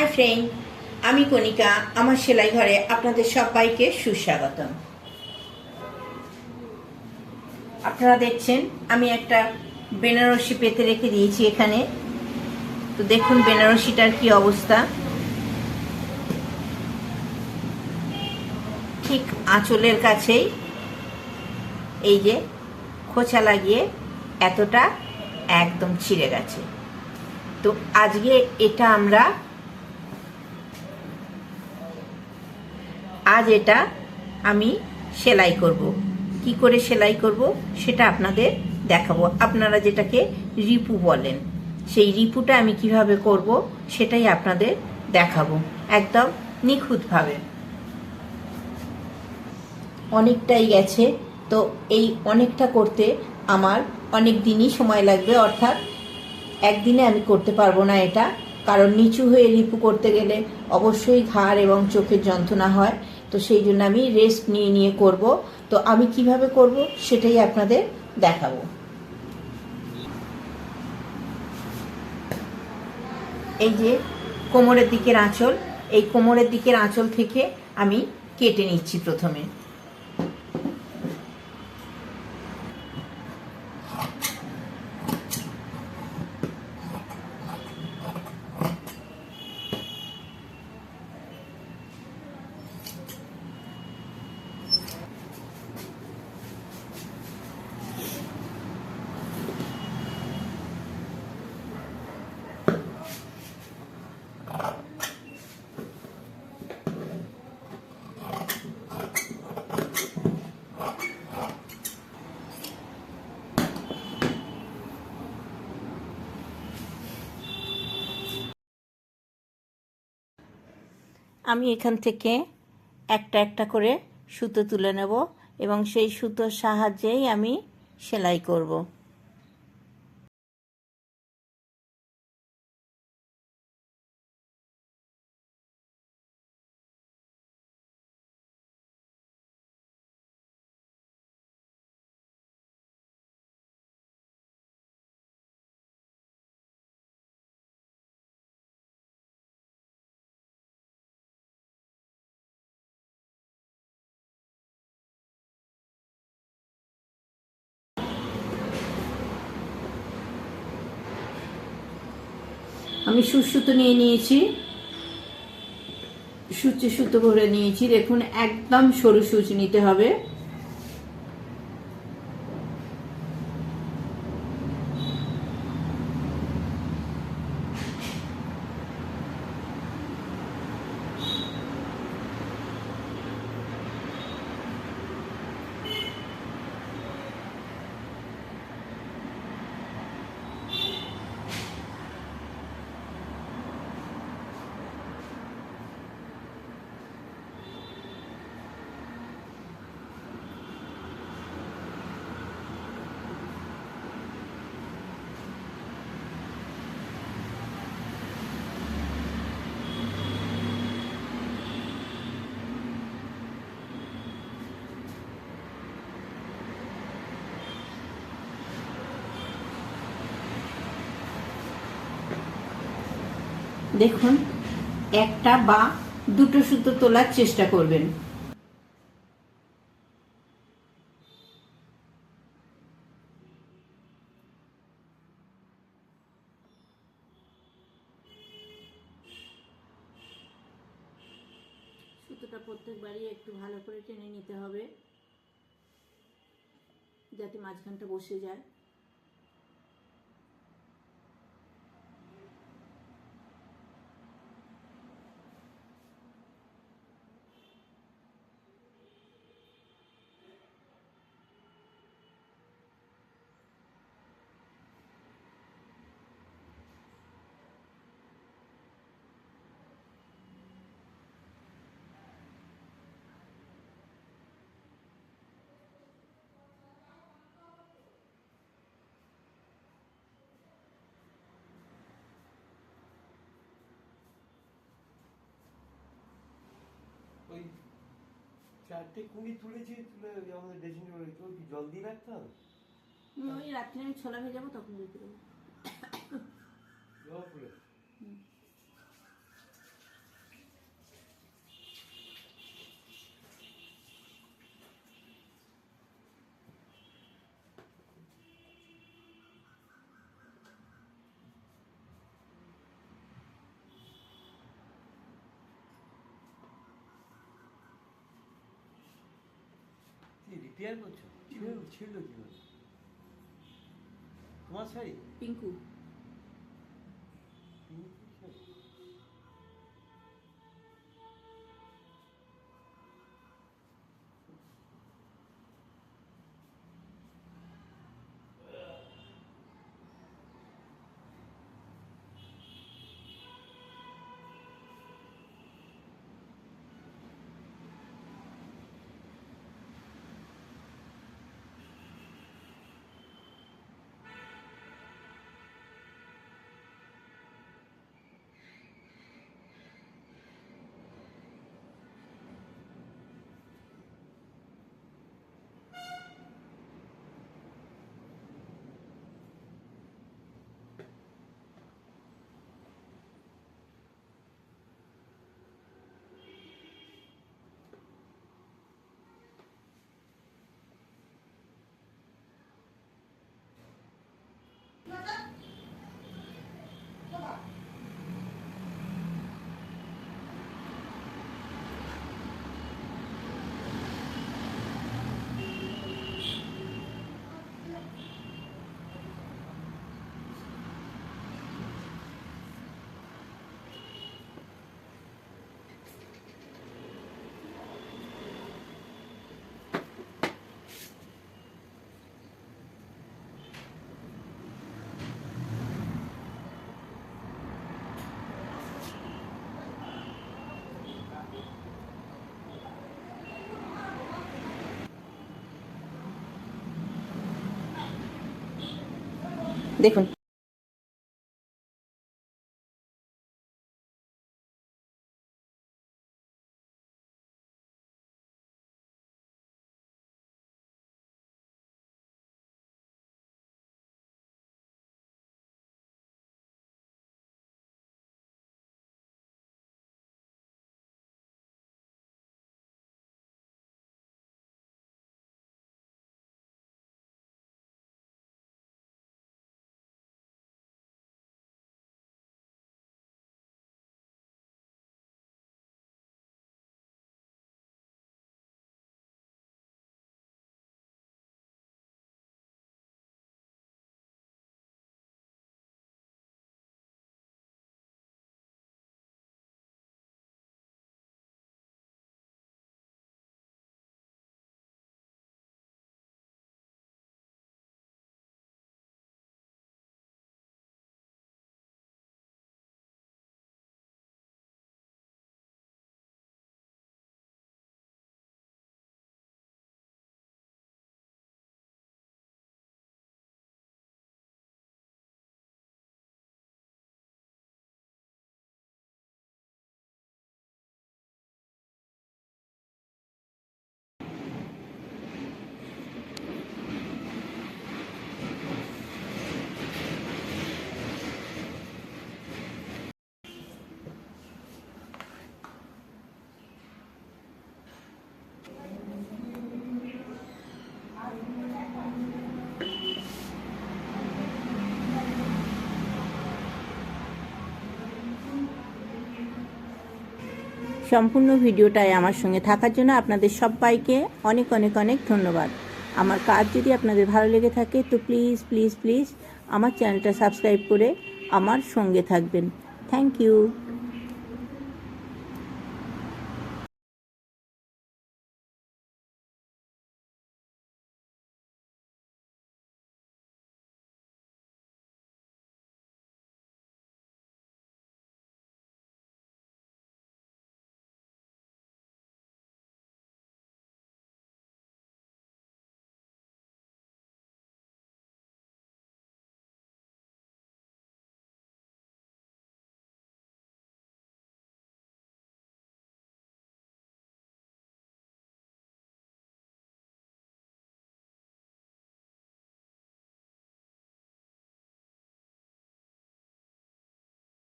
Hi friend, আমি কণিকা, আমার সেলাই ঘরে আপনাদের সবাইকে সুস্বাগতম। আপনারা দেখছেন, আমি একটা বেনারসি পেতে রেখে দিয়েছি এখানে। তো দেখুন বেনারসিটার কি অবস্থা। ঠিক আঁচলের কাছেই এই যে খোঁচা লাগিয়ে এতটা একদম ছিঁড়ে গেছে। তো আজকে এটা আমরা আজ এটা আমি সেলাই করব। কি করে সেলাই করব সেটা আপনাদের দেখাবো। আপনারা যেটাকে রিপু বলেন, সেই রিপুটা আমি কীভাবে করব সেটাই আপনাদের দেখাবো একদম নিখুঁতভাবে। অনেকটাই গেছে, তো এই অনেকটা করতে আমার অনেক দিনই সময় লাগবে, অর্থাৎ একদিনে আমি করতে পারব না এটা। কারণ নিচু হয়ে রিপু করতে গেলে অবশ্যই ঘাড় এবং চোখের যন্ত্রণা হয়। তো সেই জন্য আমি রেস্ট নিয়ে নিয়ে করব। তো আমি কীভাবে করব সেটাই আপনাদের দেখাবো। এই যে কোমরের দিকের আঁচল, এই কোমরের দিকের আঁচল থেকে আমি কেটে নিচ্ছি প্রথমে। আমি এখান থেকে একটা একটা করে সুতো তুলে নেব এবং সেই সুতোর সাহায্যেই আমি সেলাই করব। আমি সুসুতো নিয়ে নিয়েছি। সূচি সুতো ভরে নিয়েছি। দেখুন একদম সরু সুচ নিতে হবে। দেখুন, একটা বা দুটো সুতো তোলার চেষ্টা করবেন। সুতোটা প্রত্যেকবারই একটু ভালো করে টেনে নিতে হবে, যাতে মাঝখানটা বসে যায় ওই চারটে কুড়ি তুলেছি তুলে আমাদের ড্রেসিং টেবিলে রেখে কি জল দিয়ে রাখতে হবে? ওই রাত্রে আমি ছোলা ভেজাবো তখন দিতে দেবো। জবা ফুলে টিয়ার করছ? ছিল ছিল কি করে? তোমার শাড়ি? পিঙ্কু। দেখুন সম্পূর্ণ ভিডিওটায় আমার সঙ্গে থাকার জন্য আপনাদের সবাইকে অনেক অনেক অনেক ধন্যবাদ। আমার কাজ যদি আপনাদের ভালো লেগে থাকে, তো প্লিজ প্লিজ প্লিজ আমার চ্যানেলটা সাবস্ক্রাইব করে আমার সঙ্গে থাকবেন। Thank you